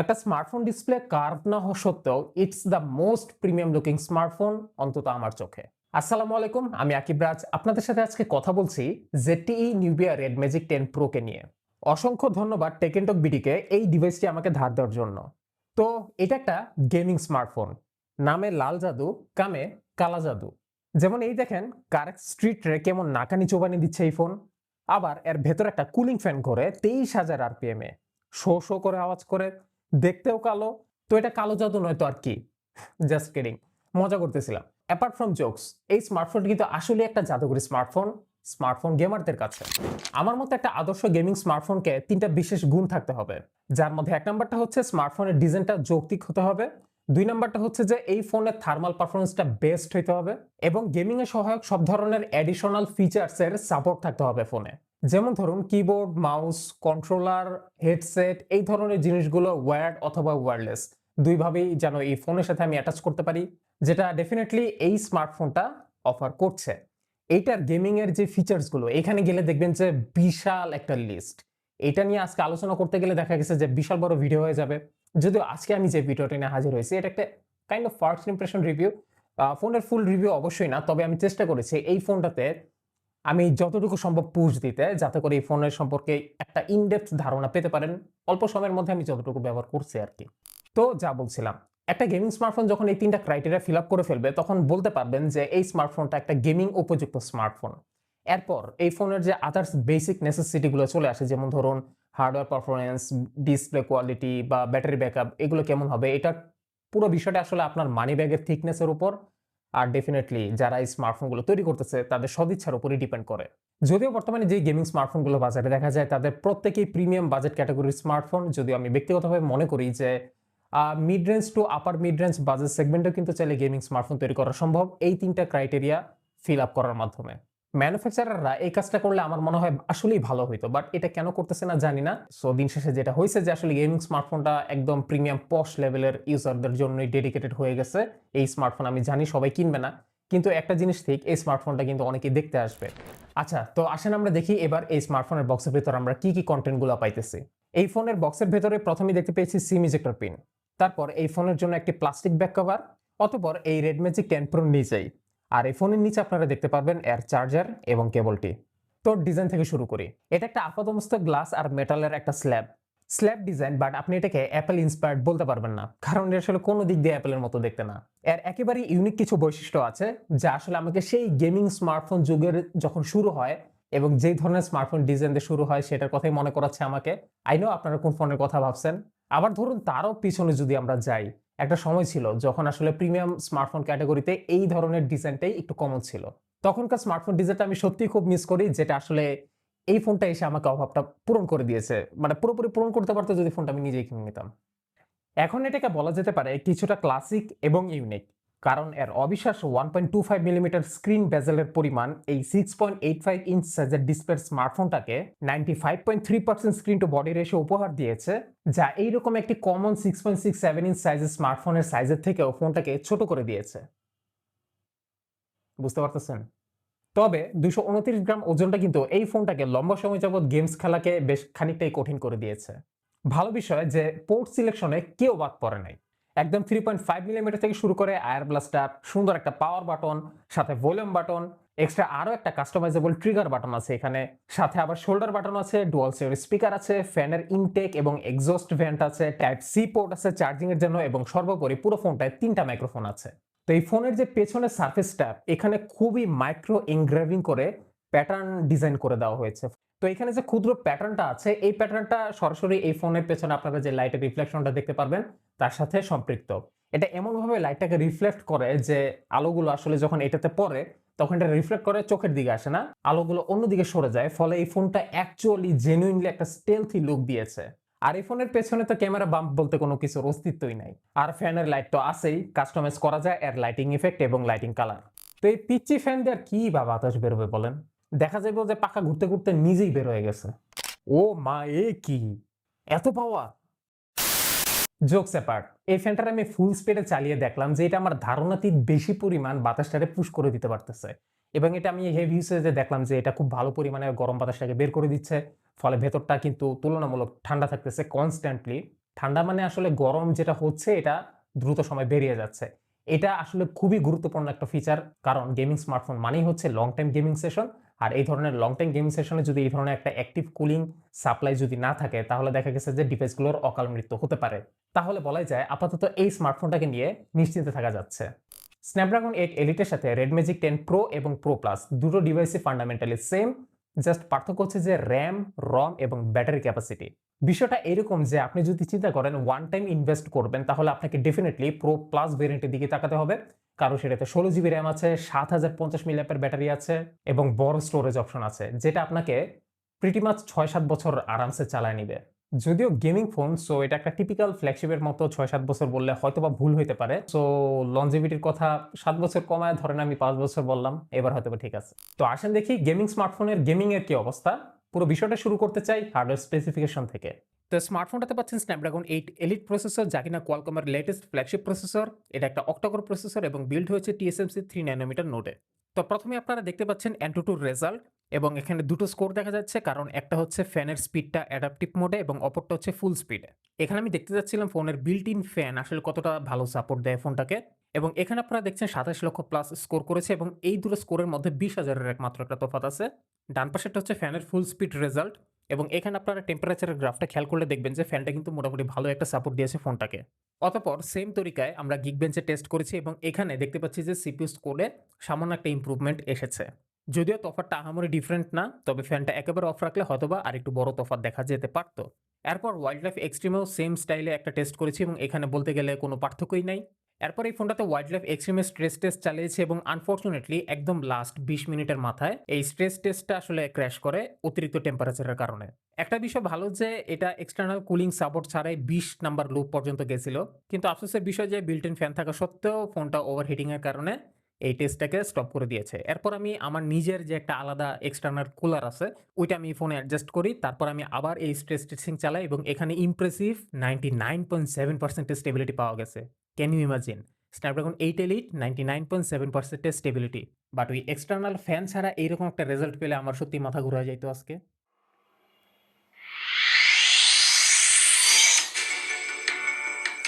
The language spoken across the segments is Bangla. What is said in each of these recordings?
একটা স্মার্টফোন ডিসপ্লে কার্ভ না হওয়া সত্ত্বেও it's the most premium looking smartphone অন্তত আমার চোখে। আসসালামু আলাইকুম, আমি আকিব রাজ। আপনাদের সাথে আজকে কথা বলছি ZTE Nubia Red Magic ten প্রোকে নিয়ে। অসংখ্য ধন্যবাদ টেকেনটক বিডিকে এই ডিভাইসটি আমাকে ধার দেওয়ার জন্য। তো এটা একটা গেমিং স্মার্টফোন নামে লাল জাদু, কামে কালা জাদু। যেমন এই দেখেন কারেক্ট স্ট্রিট কেমন নাকানি চোবানি দিচ্ছে এই ফোন আবার এর ভেতর একটা কুলিং ফ্যান করে তেইশ হাজার আরপিএম এ। শো শো করে আওয়াজ করে। দেখতেও কালো, তো এটা কালো জাদু নয় তো আর কি? জাস্ট কিডিং মজা করতেছিলাম। অ্যাপার্ট ফ্রম জোকস এই স্মার্টফোনটি কিন্তু আসলে একটা জাদুঘরি স্মার্টফোন স্মার্টফোন গেমারদের কাছে। আমার মতে একটা আদর্শ গেমিং স্মার্টফোনকে তিনটা বিশেষ গুণ থাকতে হবে। যার মধ্যে এক নাম্বারটা হচ্ছে স্মার্টফোনের ডিজাইনটা যৌক্তিক হতে হবে। দুই নাম্বারটা হচ্ছে যে এই ফোনের থার্মাল পারফরমেন্সটা বেস্ট হইতে হবে। এবং গেমিং এর সহায়ক সব ধরনের অ্যাডিশনাল ফিচার্সের সাপোর্ট থাকতে হবে ফোনে যেমন ধরুন কিবোর্ড মাউস কন্ট্রোলার হেডসেট এই ধরনের জিনিসগুলো ওয়্যার্ড অথবা ওয়্যারলেস দুইভাবেই যেন এই ফোনের সাথে আমি অ্যাটাচ করতে পারি, যেটা ডেফিনেটলি এই স্মার্টফোনটা অফার করছে। এইটার গেমিং এর যে ফিচার্সগুলো এখানে গেলে দেখবেন যে বিশাল একটা লিস্ট এটা নিয়ে আজকে আলোচনা করতে গেলে দেখা গেছে যে বিশাল বড় ভিডিও হয়ে যাবে। যদিও আজকে আমি যে ভিডিওটা নিয়ে হাজির হয়েছি, এটা একটা kind of first impression review ফোনের ফুল রিভিউ অবশ্যই না, তবে আমি চেষ্টা করেছি এই ফোনটাতে আমি যতটুকু সম্ভব পুশ দিতে, যাতে করে এই ফোনের সম্পর্কে একটা ইনডেপথ ধারণা পেতে পারেন। অল্প সময়ের মধ্যে আমি যতটুকু ব্যবহার করছি আর কি তো যা বলছিলাম, একটা গেমিং স্মার্টফোন যখন এই তিনটা ক্রাইটেরিয়া ফিল করে ফেলবে, তখন বলতে পারবেন যে এই স্মার্টফোনটা একটা গেমিং উপযুক্ত স্মার্টফোন এরপর এই ফোনের যে আদার্স বেসিক নেসেসিটিগুলো চলে আসে, যেমন ধরুন হার্ডওয়্যার পারফরমেন্স ডিসপ্লে কোয়ালিটি বা ব্যাটারি ব্যাকআপ এগুলো কেমন হবে? এটা পুরো বিষয়টা আসলে আপনার মানি ব্যাগের থিকনেসের উপর আর ডেফিনেটলি যারা এই স্মার্টফোনগুলো তৈরি করতেছে, তাদের সদিচ্ছার উপরই ডিপেন্ড করে। যদিও বর্তমানে যে গেমিং স্মার্টফোনগুলো বাজারে দেখা যায়, তাদের প্রত্যেকেই প্রিমিয়াম বাজেট ক্যাটাগরির স্মার্টফোন যদিও আমি ব্যক্তিগতভাবে মনে করি যে mid range to upper mid range budget সেগমেন্টও কিন্তু চাইলে গেমিং স্মার্টফোন তৈরি করা সম্ভব। এই তিনটা ক্রাইটেরিয়া ফিল আপ করার মাধ্যমে। ম্যানুফ্যাকচারাররা এই কাজটা করলে আমার মনে হয় আসলেই ভালো হইতো বাট এটা কেন করতেছে না জানি না। সো দিন শেষে যেটা হয়েছে যে আসলে গেমিং স্মার্টফোনটা একদম প্রিমিয়াম পশ লেভেলের ইউজারদের জন্যই ডেডিকেটেড হয়ে গেছে। এই স্মার্টফোন আমি জানি সবাই কিনবে না, কিন্তু একটা জিনিস ঠিক, এই স্মার্টফোনটা কিন্তু অনেকেই দেখতে আসবে। আচ্ছা তো আসেন আমরা দেখি এবার এই স্মার্টফোনের বক্সের ভিতর আমরা কি কি কন্টেন্টগুলো পাইতেছি। এই ফোনের বক্সের ভেতরে প্রথমেই দেখতে পেয়েছি সিম ইজেক্টর পিন তারপর এই ফোনের জন্য একটি প্লাস্টিক ব্যাক কভার অতপর এই রেড ম্যাজিক টেন প্রো নিচেই আর এই ফোনের নিচে আপনারা দেখতে পারবেন এয়ার চার্জার এবং কেবলটি তো ডিজাইন থেকে শুরু করি। এটা একটা আপাতমস্ত গ্লাস আর মেটালের একটা স্ল্যাব। স্ল্যাব ডিজাইন, বাট আপনি এটাকে অ্যাপেল ইন্সপায়ার্ড বলতে পারবেন না। কারণ এটা আসলে কোনো দিক দিয়ে অ্যাপেলের মতো দেখতে না। এর একেবারেই ইউনিক কিছু বৈশিষ্ট্য আছে, যা আসলে আমাকে সেই গেমিং স্মার্টফোন যুগের যখন শুরু হয় এবং যেই ধরনের স্মার্টফোন ডিজাইন দিয়ে শুরু হয় সেটার কথাই মনে করাচ্ছে আমাকে। আই নো আপনারা কোন ফোনের কথা ভাবছেন। আবার ধরুন তারও পিছনে যদি আমরা যাই একটা সময় ছিল যখন আসলে প্রিমিয়াম স্মার্টফোন ক্যাটাগরিতে এই ধরনের ডিজাইনটাই একটু কমন ছিল। তখনকার স্মার্টফোন ডিজাইনটা আমি সত্যিই খুব মিস করি, যেটা আসলে এই ফোনটা এসে আমাকে অভাবটা পূরণ করে দিয়েছে। মানে পুরোপুরি পূরণ করতে পারতো যদি ফোনটা আমি নিজেই কিনে নিতাম। এখন এটাকে বলা যেতে পারে কিছুটা ক্লাসিক এবং ইউনিক কারণ এর অবিশ্বাস one point two five millimeter screen বেজেলের পরিমাণ এই six point eight five inch সাইজের ডিসপ্লের স্মার্টফোনটাকে ninety five point three percent screen to body রেশে উপহার দিয়েছে, যা এইরকম একটি common six point six seven inch সাইজের স্মার্টফোনের সাইজের থেকেও ফোনটাকে ছোট করে দিয়েছে। বুঝতে পারতেছেন? তবে দুশো উনত্রিশ গ্রাম ওজনটা কিন্তু এই ফোনটাকে লম্বা সময় যাবৎ গেমস খেলাকে বেশ খানিকটাই কঠিন করে দিয়েছে। ভালো বিষয় যে পোর্ট সিলেকশনে কেউ বাদ পড়ে নাই। একদম থ্রি পয়েন্ট ফাইভ মিলিমিটার থেকে শুরু করে আয়ার ব্লাস্টার, সুন্দর একটা পাওয়ার বাটন সাথে ভলিউম বাটন এক্সট্রা আরও একটা কাস্টমাইজেবল ট্রিগার বাটন আছে এখানে। সাথে আবার শোল্ডার বাটন আছে ডুয়াল সের স্পিকার আছে ফ্যানের ইনটেক এবং এক্সস্ট ভেন্ট আছে টাইপ সি পোর্ট আছে চার্জিং এর জন্য এবং সর্বোপরি পুরো ফোনটায় তিনটা মাইক্রোফোন আছে। তো এই ফোনের যে পেছনের সার্ফেসটা এখানে খুবই মাইক্রো এনগ্রেভিং করে প্যাটার্ন ডিজাইন করে দেওয়া হয়েছে তো এখানে যে ক্ষুদ্র প্যাটার্নটা আছে, এই প্যাটার্নটা সরাসরি এই ফোনের পেছনে আপনারা যে লাইটের রিফ্লেকশনটা দেখতে পারবেন, তার সাথে সম্পৃক্ত। এটা এমনভাবে লাইটটাকে রিফ্লেক্ট করে যে আলোগুলো আসলে যখন এটাতে পড়ে, তখন এটা রিফ্লেক্ট করে চোখের দিকে আসে না, আলোগুলো অন্যদিকে সরে যায়, ফলে এই ফোনটা অ্যাকচুয়ালি জেনুইনলি একটা স্টেলথি লুক দিয়েছে। আর এই ফোনের পেছনে তো ক্যামেরা বাম্প বলতে কোনো কিছুর অস্তিত্বই নাই। আর ফ্যানের লাইট তো আছেই কাস্টমাইজ করা যায়, এর লাইটিং ইফেক্ট এবং লাইটিং কালার তো এই পিচ্ছি ফ্যান দিয়ে আর কি বা বাতাস বেরোবে বলেন? দেখা যাবে যে পাখা ঘুরতে ঘুরতে নিজেই বের হয়ে গেছে। ও মা, এ কি? এত পাওয়ার জোকস অ্যাপার্ট এই ফ্যানটার আমি ফুল স্পিডে চালিয়ে দেখলাম যে এটা আমার ধারণাতীত বেশি পরিমাণ বাতাসটারে পুশ করে দিতে পারতেছে। এবং এটা আমি হেভি ইউসেজে দেখলাম যে এটা খুব ভালো পরিমাণে গরম বাতাসটাকে বের করে দিচ্ছে। ফলে ভেতরটা কিন্তু তুলনামূলক ঠান্ডা থাকতেছে কনস্ট্যান্টলি ঠান্ডা মানে আসলে গরম যেটা হচ্ছে এটা দ্রুত সময় বেরিয়ে যাচ্ছে। এটা আসলে খুবই গুরুত্বপূর্ণ একটা ফিচার কারণ গেমিং স্মার্টফোন মানেই হচ্ছে লং টাইম গেমিং সেশন আর এই ধরনের লং টাইম গেমিং সেশনে যদি এই ধরনের একটা অ্যাক্টিভ কুলিং সাপ্লাই যদি না থাকে, তাহলে দেখা গেছে যে ডিভাইসগুলোর অকাল মৃত্যু হতে পারে। তাহলে বলাই যায় আপাতত এই স্মার্টফোনটাকে নিয়ে নিশ্চিন্তে থাকা যাচ্ছে। স্ন্যাপড্রাগন এইট এলিটের সাথে রেড ম্যাজিক টেন প্রো এবং প্রো প্লাস দুটো ডিভাইসই ফান্ডামেন্টালি সেম জাস্ট পার্থক্য হচ্ছে যে র্যাম রম এবং ব্যাটারি ক্যাপাসিটি বিষয়টা এরকম যে আপনি যদি চিন্তা করেন ওয়ান টাইম ইনভেস্ট করবেন, তাহলে আপনাকে ডেফিনেটলি প্রো প্লাস ভেরিয়েন্টের দিকে তাকাতে হবে। কারণ সেটাতে ষোলো জিবি র্যাম আছে, সাত হাজার পঞ্চাশ মিলিয়াপের ব্যাটারি আছে এবং বড় স্টোরেজ অপশন আছে, যেটা আপনাকে প্রিটি প্রিটিমাচ ছয় সাত বছর আরামসে চালায় নিবে। যদিও গেমিং ফোন সো এটা একটা টিপিক্যাল ফ্ল্যাগশিপের মতো ছয় সাত বছর বললে হয়তো বা ভুল হইতে পারে। সো লঞ্জিভিটির কথা সাত বছর কমায়, ধরেন আমি পাঁচ বছর বললাম, এবার হয়তো ঠিক আছে। তো আসেন দেখি গেমিং স্মার্টফোনের গেমিং এর কি অবস্থা। পুরো বিষয়টা শুরু করতে চাই হার্ডওয়্যার স্পেসিফিকেশন থেকে। তো স্মার্টফোনটাতে পাচ্ছেন স্ন্যাপড্রাগন এইট এলিট প্রসেসর যা কিনা কোয়ালকমের লেটেস্ট ফ্ল্যাগশিপ প্রসেসর এটা একটা অক্টাকোর প্রসেসর এবং বিল্ড হয়েছে টিএসএমসি থ্রি ন্যানোমিটার নোটে তো প্রথমে আপনারা দেখতে পাচ্ছেন অ্যান্টুটুর রেজাল্ট এবং এখানে দুটো স্কোর দেখা যাচ্ছে, কারণ একটা হচ্ছে ফ্যানের স্পিডটা অ্যাডাপটিভ মোডে এবং অপরটা হচ্ছে ফুল স্পিডে এখানে আমি দেখতে যাচ্ছিলাম ফোনের বিল্ট ইন ফ্যান আসলে কতটা ভালো সাপোর্ট দেয় ফোনটাকে এবং এখানে আপনারা দেখছেন সাতাশ লক্ষ প্লাস স্কোর করেছে এবং এই দুটো স্কোরের মধ্যে বিশ হাজারের একমাত্র একটা তফাত আছে। ডান পাশেরটা হচ্ছে ফ্যানের ফুল স্পিড রেজাল্ট এবং এখানে আপনারা টেম্পারেচারের গ্রাফটা খেয়াল করলে দেখবেন যে ফ্যানটা কিন্তু মোটামুটি ভালো একটা সাপোর্ট দিয়েছে ফোনটাকে অতপর সেম তরিকায় আমরা গিগ বেঞ্চে টেস্ট করেছি এবং এখানে দেখতে পাচ্ছি যে সিপিউ স্কোরে সামান্য একটা ইম্প্রুভমেন্ট এসেছে। যদিও তফাতটা আহামরি ডিফারেন্ট না, তবে ফ্যানটা একেবারে অফ রাখলে হয়তোবা আর একটু বড় তফাত দেখা যেতে পারতো। এরপর ওয়াইল্ড লাইফ এক্সট্রিমেও সেম স্টাইলে একটা টেস্ট করেছি এবং এখানে বলতে গেলে কোনো পার্থক্যই নাই। এরপর এই ফোনটাতে ওয়াইল্ড লাইফ এক্সট্রিমে স্ট্রেস টেস্ট চালিয়েছে এবং আনফর্চুনেটলি একদম লাস্ট বিশ মিনিটের মাথায় এই স্ট্রেস টেস্টটা আসলে ক্র্যাশ করে অতিরিক্ত টেম্পারেচারের কারণে। একটা বিষয় ভালো যে এটা এক্সটার্নাল কুলিং সাপোর্ট ছাড়াই বিশ নাম্বার লুপ পর্যন্ত গেছিল। কিন্তু আফসোসের বিষয় যে বিল্ট ইন ফ্যান থাকা সত্ত্বেও ফোনটা ওভারহিটিংয়ের কারণে এই টেস্টটাকে স্টপ করে দিয়েছে। এরপর আমি আমার নিজের যে একটা আলাদা এক্সটার্নাল কুলার আছে, ওইটা আমি ফোনে অ্যাডজাস্ট করি, তারপর আমি আবার এই স্ট্রেস টেস্টিং চালাই এবং এখানে impressive ninety nine point seven percentage stability পাওয়া গেছে। Can you imagine Snapdragon eight elite ninety nine point seven percentage stability but ওই এক্সটার্নাল ফ্যান ছাড়া এইরকম একটা রেজাল্ট পেলে আমার সত্যি মাথা ঘুরে যাইতো আজকে।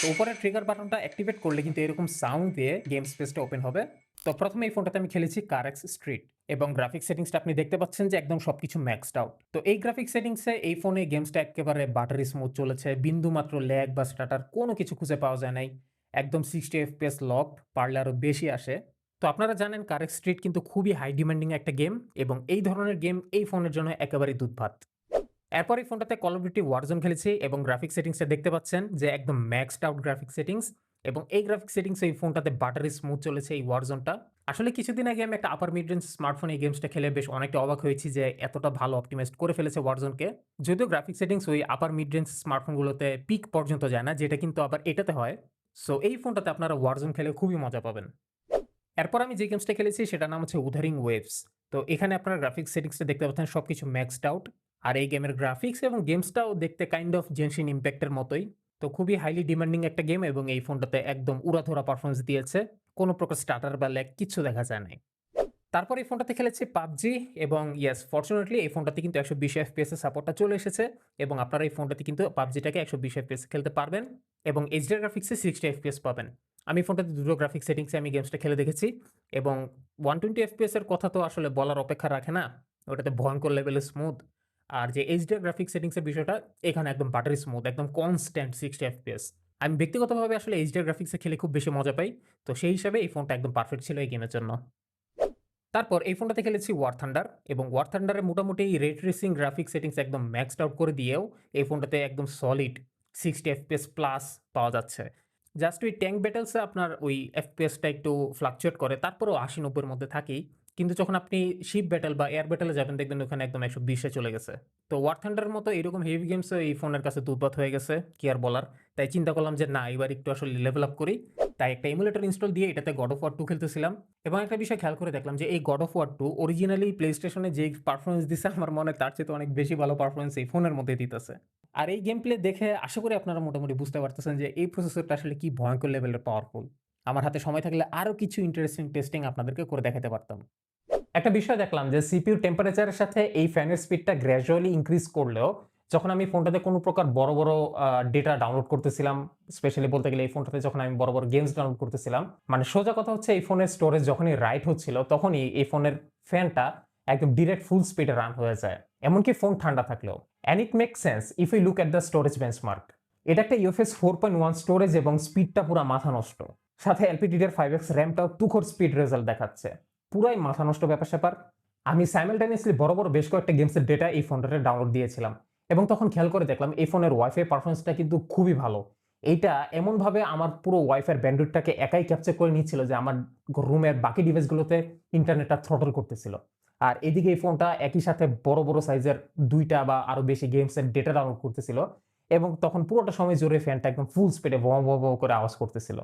তো উপরের ট্রিগার বাটনটা অ্যাক্টিভেট করলে কিন্তু এরকম সাউন্ড দিয়ে গেম স্পেসটা ওপেন হবে। তো প্রথমে এই ফোনটাতে আমি খেলেছি কারেক্স স্ট্রিট এবং গ্রাফিক সেটিংসটা আপনি দেখতে পাচ্ছেন যে একদম সব কিছু ম্যাক্সড আউট তো এই গ্রাফিক সেটিংসে এই ফোনে গেমসটা একেবারে বাটারি স্মুথ চলেছে বিন্দু মাত্র ল্যাগ বা স্টার্টার কোনো কিছু খুঁজে পাওয়া যায় নাই, একদম সিক্সটি এফ এফপিএস লক পারলে আরও বেশি আসে। তো আপনারা জানেন কারেক্ট স্ট্রিট কিন্তু খুবই হাই ডিমান্ডিং একটা গেম এবং এই ধরনের গেম এই ফোনের জন্য একেবারেই দুধভাত এরপর এই ফোনটাতে কল অফ ডিউটি ওয়ারজন খেলেছি এবং গ্রাফিক সেটিংসটা দেখতে পাচ্ছেন যে একদম ম্যাক্সড আউট গ্রাফিক সেটিংস এবং এই গ্রাফিক সেটিংস এই ফোনটাতে বাটারি স্মুথ চলেছে এই ওয়ারজনটা আসলে কিছুদিন আগে আমি একটা আপার মিড রেঞ্জ স্মার্টফোন এই গেমসটা খেলে বেশ অনেকটা অবাক হয়েছি যে এতটা ভালো অপটিমাইজ করে ফেলেছে ওয়ারজনকে যদিও গ্রাফিক সেটিংস ওই আপার মিড রেঞ্জ স্মার্টফোনগুলোতে পিক পর্যন্ত যায় না, যেটা কিন্তু আবার এটাতে হয়। সো এই ফোনটাতে আপনারা ওয়ারজন খেলে খুবই মজা পাবেন। এরপর আমি যে গেমসটা খেলেছি সেটার নাম হচ্ছে উধারিং ওয়েভস তো এখানে আপনারা গ্রাফিক সেটিংসটা দেখতে পাচ্ছেন সব কিছু ম্যাক্সড আউট আর এই গেমের গ্রাফিক্স এবং গেমসটাও দেখতে কাইন্ড অফ জেনশিন ইম্প্যাক্টের মতোই। তো খুবই হাইলি ডিমান্ডিং একটা গেম এবং এই ফোনটাতে একদম উড়াধরা পারফরমেন্স দিয়েছে। কোনো প্রকার স্টার্টার বা ল্যাগ কিচ্ছু দেখা যায় নাই। তারপর এই ফোনটাতে খেলেছি পাবজি এবং ইয়েস ফর্চুনেটলি এই ফোনটাতে কিন্তু একশো বিশ এফপিএস এর সাপোর্টটা চলে এসেছে এবং আপনারা এই ফোনটাতে কিন্তু পাবজিটাকে একশো বিশ এফপিএস খেলতে পারবেন এবং এইচডিআর গ্রাফিক্সে সিক্সটি এফ এফপিএস পাবেন। আমি ফোনটাতে দুটো গ্রাফিক সেটিংসে আমি গেমসটা খেলে দেখেছি এবং ওয়ান টোয়েন্টি এফপিএস এর কথা তো আসলে বলার অপেক্ষা রাখে না। ওটাতে ভয়ঙ্কর লেভেলে স্মুথ আর যে এইচডিআর গ্রাফিক সেটিংসের বিষয়টা, এখানে একদম বাটারি স্মুথ একদম কনস্ট্যান্ট সিক্সটি এফপিএস আমি ব্যক্তিগতভাবে আসলে এইচডিআর গ্রাফিক্সে খেলে খুব বেশি মজা পাই, তো সেই হিসাবে এই ফোনটা একদম পারফেক্ট ছিল এই গেমের জন্য। তারপর এই ফোনটাতে খেলেছি ওয়ার থান্ডার এবং ওয়ার থান্ডারে মোটামুটি রে ট্রেসিং গ্রাফিক সেটিংস একদম ম্যাক্সড আউট করে দিয়েও এই ফোনটাতে একদম সলিড সিক্সটি এফপিএস প্লাস পাওয়া যাচ্ছে। জাস্ট ওই ট্যাঙ্ক ব্যাটেলসে আপনার ওই এফপিএসটা একটু ফ্লাকচুয়েট করে, তারপরেও আশি নব্বইয়ের মধ্যে থাকেই। কিন্তু যখন আপনি শিপ ব্যাটেল বা এয়ার ব্যাটেলে যাবেন, দেখবেন ওখানে একদম একশো বিশে চলে গেছে। তো ওয়ার থান্ডারের মতো এরকম হেভি গেমসও এই ফোনের কাছে দুধপাত হয়ে গেছে, কি আর বলার? তাই চিন্তা করলাম যে, না, এবার একটু আসলে লেভেল আপ করি। তাই একটা ইমুলেটর ইনস্টল দিয়ে এটাতে গড অফ ওয়ার টু খেলতেছিলাম এবং একটা বিষয় খেয়াল করে দেখলাম যে, এই God of War two originally play স্টেশনে যে পারফরমেন্স দিছে, আমার মনে তার চেয়ে অনেক বেশি ভালো পারফরমেন্স এই ফোনের মধ্যে দিতেছে। আর এই গেম প্লে দেখে আশা করি আপনারা মোটামুটি বুঝতে পারতেছেন যে, এই প্রসেসরটা আসলে কি ভয়ঙ্কর লেভেলের পাওয়ারফুল আমার হাতে সময় থাকলে আরও কিছু ইন্টারেস্টিং টেস্টিং আপনাদেরকে করে দেখাতে পারতাম একটা বিষয় দেখলাম যে সিপিউ টেম্পারেচারের সাথে এই ফ্যানের স্পিডটা গ্র্যাজুয়ালি ইনক্রিজ করলেও যখন আমি ফোনটাতে কোনো প্রকার বড়, বড় ডেটা ডাউনলোড করতেছিলাম, স্পেশালি বলতে গেলে এই ফোনটাতে যখন আমি বড়, বড় গেমস ডাউনলোড করতেছিলাম, মানে সোজা কথা হচ্ছে এই ফোনের স্টোরেজ যখনই রাইট হচ্ছিল, তখনই এই ফোনের ফ্যানটা একদম ডিরেক্ট ফুল স্পিডে রান হয়ে যায়। এমনকি ফোন ঠান্ডা থাকলেও। And it makes sense if you look at the storage benchmark. এটা একটা UFS four point one storage এবং স্পিডটা পুরো মাথা নষ্ট। সাথে LPDDR5X র‍্যামটাও তুখোড় স্পিড রেজাল্ট দেখাচ্ছে। পুরাই মাথা নষ্ট ব্যাপার-স্যাপার। আমি সাইমালটেনিয়াসলি বড়, বড় বেশ কয়েকটা গেমসের ডেটা এই ফোনটাতে ডাউনলোড দিয়েছিলাম। এবং তখন খেয়াল করে দেখলাম এই ফোনের ওয়াইফাই পারফরম্যান্সটা কিন্তু খুবই ভালো। এইটা এমনভাবে আমার পুরো ওয়াইফাইয়ের ব্যান্ডউইথটাকে একাই ক্যাপচার করে নিচ্ছিল যে আমার রুমের বাকি ডিভাইসগুলোতে ইন্টারনেটটা থ্রটল করতেছিল। আর এদিকে এই ফোনটা একই সাথে বড়, বড় সাইজের দুইটা বা আরও বেশি গেমসের ডেটা ডাউনলোড করতেছিল। এবং তখন পুরোটা সময় জুড়ে ফ্যানটা একদম ফুল স্পিডে ভোঁ, ভোঁ করে আওয়াজ করতেছিল।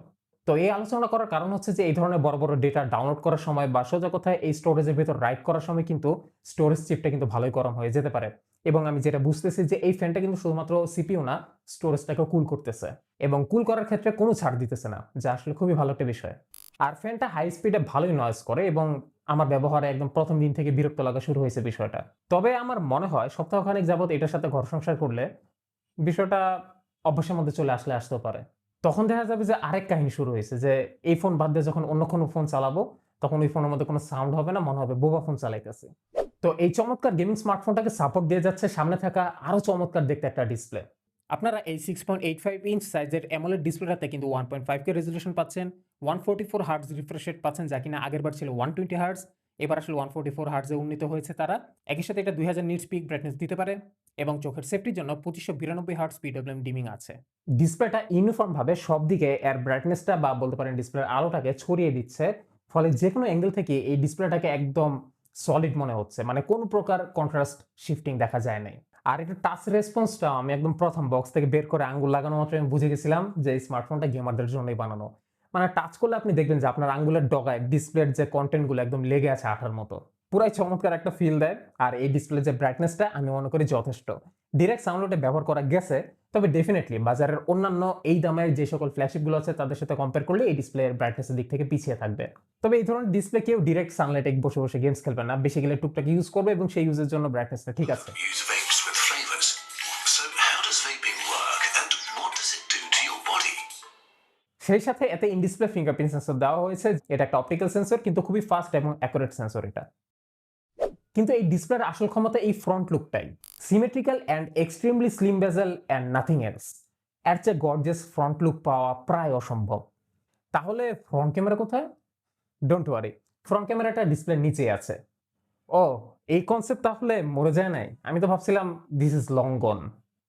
তো এই আলোচনা করার কারণ হচ্ছে যে এই ধরনের বড়, বড় ডেটা ডাউনলোড করার সময় বা সোজা কথায় এই স্টোরেজের ভিতর রাইট করার সময় কিন্তু স্টোরেজ চিপটা কিন্তু ভালোই গরম হয়ে যেতে পারে। এবং আমি যেটা বুঝতেছি যে এই ফ্যানটা কিন্তু শুধুমাত্র সিপিইউ না, স্টোরেজটাকেও কুল করতেছে। এবং কুল করার ক্ষেত্রে কোনো ছাড় দিতেছে না। যা আসলে খুবই ভালো একটা বিষয়। আর ফ্যানটা হাই স্পিডে ভালোই নয়েজ করে এবং আমার ব্যবহারে একদম প্রথম দিন থেকে বিরক্ত লাগা শুরু হয়েছে বিষয়টা। তবে আমার মনে হয় সপ্তাহখানেক যাবৎ এটার সাথে ঘর সংসার করলে বিষয়টা অভ্যাসের মধ্যে চলে আসলে আসতেও পারে। তখন দেখা যাবে যে আরেক কাহিনী শুরু হয়েছে যে এই ফোন বাদ দিয়ে যখন অন্য কোনো ফোন চালাবো, তখন ওই ফোনের মধ্যে কোনো সাউন্ড হবে না, মনে হবে বোবা ফোন চালাইতেছি। তো এই চমৎকার গেমিং স্মার্টফোনটাকে সাপোর্ট দিয়ে যাচ্ছে সামনে থাকা আরও চমৎকার দেখতে একটা ডিসপ্লে। আপনারা এই 6.85 ইঞ্চ সাইজের অ্যামোলেড ডিসপ্লেটাতে কিন্তু 1.5K রেজোলিউশন পাচ্ছেন, 144 হার্টজ রিফ্রেশ রেট পাচ্ছেন যা কিনা আগেরবার ছিল 120 হার্টজ, এবার আসলে ওয়ান ফোর্টি 144 হার্টজে উন্নীত হয়েছে তারা। একই সাথে এটা 2000 নিটস পিক ব্রাইটনেস দিতে পারে এবং চোখের সেফটির জন্য 2592 হার্টজ PWM ডিমিং আছে। ডিসপ্লেটা ইউনিফর্ম ভাবে সব দিকে এর ব্রাইটনেসটা বা বলতে পারেন ডিসপ্লের আলোটাকে ছড়িয়ে দিচ্ছে। ফলে যে কোনো অ্যাঙ্গেল থেকে এই ডিসপ্লেটাকে একদম সলিড মনে হচ্ছে। মানে কোন প্রকার কন্ট্রাস্ট শিফটিং দেখা যায় নাই। আর এটা টাচ রেসপন্সটা আমি একদম প্রথম বক্স থেকে বের করে আঙ্গুল লাগানো মাত্র আমি বুঝে গেছিলাম যে এই স্মার্টফোনটা গেমারদের জন্যই বানানো। মানে টাচ করলে আপনি দেখবেন যে আপনার আঙ্গুলের ডগায় ডিসপ্লের যে কনটেন্টগুলো একদম লেগে আছে আঠার মতো। পুরাই চমৎকার একটা ফিল দেয়। আর এই ডিসপ্লের যে ব্রাইটনেসটা আমি মনে করি যথেষ্ট। ডিরেক্ট সাউন্ডে ব্যবহার করা গেছে, তবে ডেফিনেটলি বাজারের অন্যান্য এই দামের যে সকল ফ্ল্যাগশিপগুলো আছে তাদের সাথে কম্পেয়ার করলে এই ডিসপ্লের ব্রাইটনেসের দিক থেকে পিছিয়ে থাকবে। তবে এই ধরনের ডিসপ্লে কেউ ডিরেক্ট সানলাইটে বসে, বসে গেমস খেলবে না। বেশি গেলে টুকটাক ইউজ করবে এবং সেই ইউজের জন্য ব্রাইটনেসটা ঠিক আছে। সেই সাথে এতে ইনডিসপ্লে ফিঙ্গারপ্রিন্ট সেন্সর দেওয়া হয়েছে। এটা একটা অপটিক্যাল সেন্সর কিন্তু খুবই ফাস্ট এবং অ্যাকুরেট সেন্সর এটা। কিন্তু এই ডিসপ্লের আসল ক্ষমতা এই front লুকটাই। Symmetrical and extremely slim bezel and nothing else. এর চেয়ে গর্জিয়াস ফ্রন্ট লুক পাওয়া প্রায় অসম্ভব। তাহলে ফ্রন্ট ক্যামেরা কোথায়? ডোন্ট ওয়ারি, ফ্রন্ট ক্যামেরাটা ডিসপ্লের নিচে আছে। ও, এই কনসেপ্ট তাহলে মরে যায় নাই? আমি তো ভাবছিলাম দিস ইজ লং গন।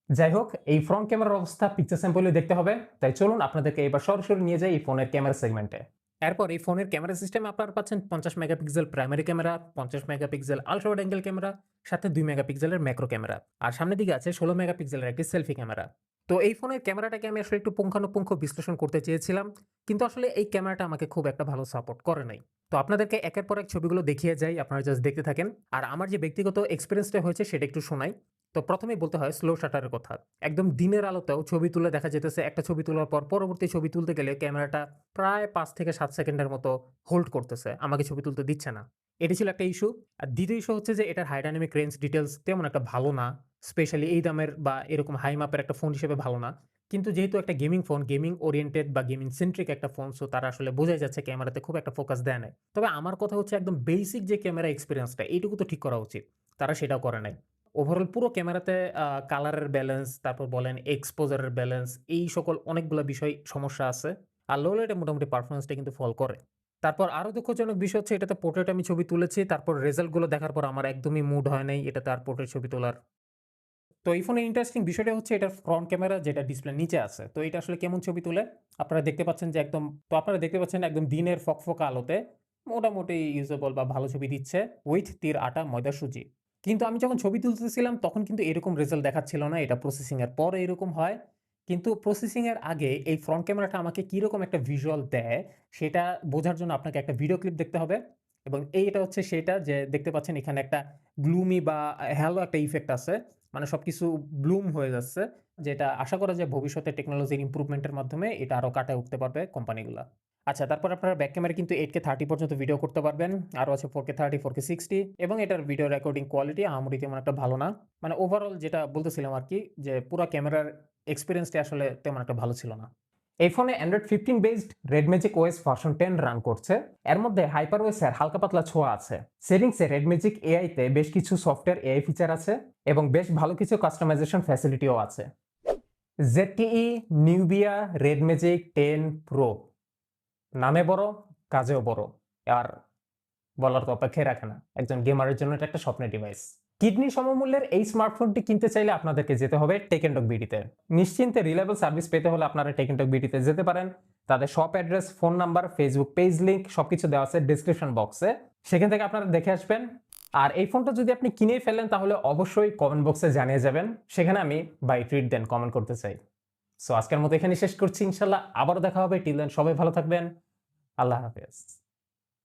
যাই হোক, এই ফ্রন্ট ক্যামেরার অবস্থা পিকচার স্যাম্পলেই দেখতে হবে। তাই চলুন আপনাদেরকে এবার সরাসরি নিয়ে যাই এই ফোনের ক্যামেরা সেগমেন্টে। এরপর এই ফোনের ক্যামেরা সিস্টেমে আপনারা পাচ্ছেন 50 megapixel primary camera, 50 megapixel ultra wide angle camera, সাথে 2 মেগাপিক্সেলের ম্যাক্রো ক্যামেরা। আর সামনের দিকে আছে 16 মেগাপিক্সেলের একটি সেলফি ক্যামেরা। তো এই ফোনের ক্যামেরাটাকে আমি আসলে একটু পুঙ্খানুপুঙ্খ বিশ্লেষণ করতে চেয়েছিলাম। কিন্তু আসলে এই ক্যামেরাটা আমাকে খুব একটা ভালো সাপোর্ট করে নাই। তো আপনাদেরকে একের পর এক ছবিগুলো দেখিয়ে যাই, আপনারা জাস্ট দেখতে থাকেন। আর আমার যে ব্যক্তিগত এক্সপেরিয়েন্সটা হয়েছে সেটা একটু শোনাই। তো প্রথমেই বলতে হয় স্লো শাটারের কথা। একদম দিনের আলোতেও ছবি তুলে দেখা যেতেছে একটা ছবি তোলার পর পরবর্তী ছবি তুলতে গেলে ক্যামেরাটা প্রায় পাঁচ থেকে সাত সেকেন্ডের মতো হোল্ড করতেছে। আমাকে ছবি তুলতে দিচ্ছে না। এটি ছিল একটা ইস্যু। আর দ্বিতীয় ইস্যু হচ্ছে যে এটার হাই ডাইনামিক রেঞ্জ ডিটেলস তেমন একটা ভালো না। স্পেশালি এই দামের বা এরকম হাই মাপের একটা ফোন হিসেবে ভালো না। কিন্তু যেহেতু একটা গেমিং ফোন, গেমিং ওরিয়েন্টেড বা গেমিং সেন্ট্রিক একটা ফোন সো তারা আসলে বোঝাই যাচ্ছে ক্যামেরাতে খুব একটা ফোকাস দেয় নাই। তবে আমার কথা হচ্ছে একদম বেসিক যে ক্যামেরা এক্সপিরিয়েন্সটা এইটুকু তো ঠিক করা উচিত। তারা সেটাও করে নাই। ওভারঅল পুরো ক্যামেরাতে কালারের ব্যালেন্স, তারপর বলেন এক্সপোজারের ব্যালেন্স এই সকল অনেকগুলা বিষয় সমস্যা আছে। আর লো লাইটে মোটামুটি পারফরম্যান্সটা কিন্তু ফল করে। তারপর আরও দুঃখজনক বিষয় হচ্ছে এটাতে পোর্ট্রেট আমি ছবি তুলেছি। তারপর রেজাল্টগুলো দেখার পর আমার একদমই মুড হয় নাই এটাতে আর পোর্ট্রেট ছবি তোলার। তো এই ফোনের ইন্টারেস্টিং বিষয়টা হচ্ছে এটার ফ্রন্ট ক্যামেরা যেটা ডিসপ্লের নিচে আছে। তো এটা আসলে কেমন ছবি তোলে? আপনারা দেখতে পাচ্ছেন যে একদম তো আপনারা দেখতে পাচ্ছেন একদম দিনের ফকফকা আলোতে মোটামুটি ইউজেবল বা ভালো ছবি দিচ্ছে উইথ তীর আটা ময়দা সুজি। কিন্তু আমি যখন ছবি তুলতেছিলাম, তখন কিন্তু এরকম রেজাল্ট দেখাচ্ছিল না। এটা প্রসেসিং এর পরে এরকম হয়। কিন্তু প্রসেসিং এর আগে এই ফ্রন্ট ক্যামেরাটা আমাকে কীরকম একটা ভিজুয়াল দেয়, সেটা বোঝার জন্য আপনাকে একটা ভিডিও ক্লিপ দেখতে হবে। এবং এইটা হচ্ছে সেটা যে দেখতে পাচ্ছেন এখানে একটা গ্লুমি বা হ্যালো একটা ইফেক্ট আছে। মানে সবকিছু ব্লুম হয়ে যাচ্ছে। যেটা আশা করা যায় ভবিষ্যতে টেকনোলজির ইমপ্রুভমেন্ট এর মাধ্যমে এটা আরও কাটায় উঠতে পারবে কোম্পানিগুলা। আচ্ছা তারপর আপনারা ব্যাক ক্যামেরা কিন্তু এইট কে থার্টি পর্যন্ত ভিডিও করতে পারবেন। আরও আছে four K thirty four K sixty এবং এটার ভিডিও রেকর্ডিং কোয়ালিটি আহামরি তেমন একটা ভালো না। মানে ওভারঅল যেটা বলতেছিলাম আর কি, যে পুরো ক্যামেরার এক্সপিরিয়েন্সটি আসলে তেমন একটা ভালো ছিল না। এই ফোনে Android fifteen based Red Magic OS version ten run করছে। এর মধ্যে হাইপার ওএসের হালকা পাতলা ছোঁয়া আছে। সেটিংসে রেড ম্যাজিক এআইতে বেশ কিছু সফটওয়্যার এআই ফিচার আছে এবং বেশ ভালো কিছু কাস্টমাইজেশন ফ্যাসিলিটিও আছে। ZTE Nubia Red Magic ten pro নামে বড়, কাজেও বড়। আর বলার তো অপেক্ষায় রাখে না। একজন গেমারের জন্য এটা একটা স্বপ্নের ডিভাইস কিডনি সমমূল্যের এই স্মার্টফোনটি কিনতে চাইলে আপনাদেরকে যেতে হবে টেকেন্ডক বিডিতে নিশ্চিন্তে রিলায়েবল সার্ভিস পেতে হলে আপনারা টেকেন্ডক বিডিতে যেতে পারেন। তাদের shop address phone number Facebook page link সবকিছু দেওয়া আছে ডিসক্রিপশন বক্সে সেখান থেকে আপনারা দেখে আসবেন। আর এই ফোনটা যদি আপনি কিনেই ফেলেন তাহলে অবশ্যই কমেন্ট বক্সে জানিয়ে যাবেন। সেখানে আমি বাই ট্রিট দেন কমেন্ট করতে চাই। সো আজকের মতো এখানে শেষ করছি, ইনশাল্লাহ আবারও দেখা হবে। টিল দেন সবাই ভালো থাকবেন। আল্লাহ হাফেজ।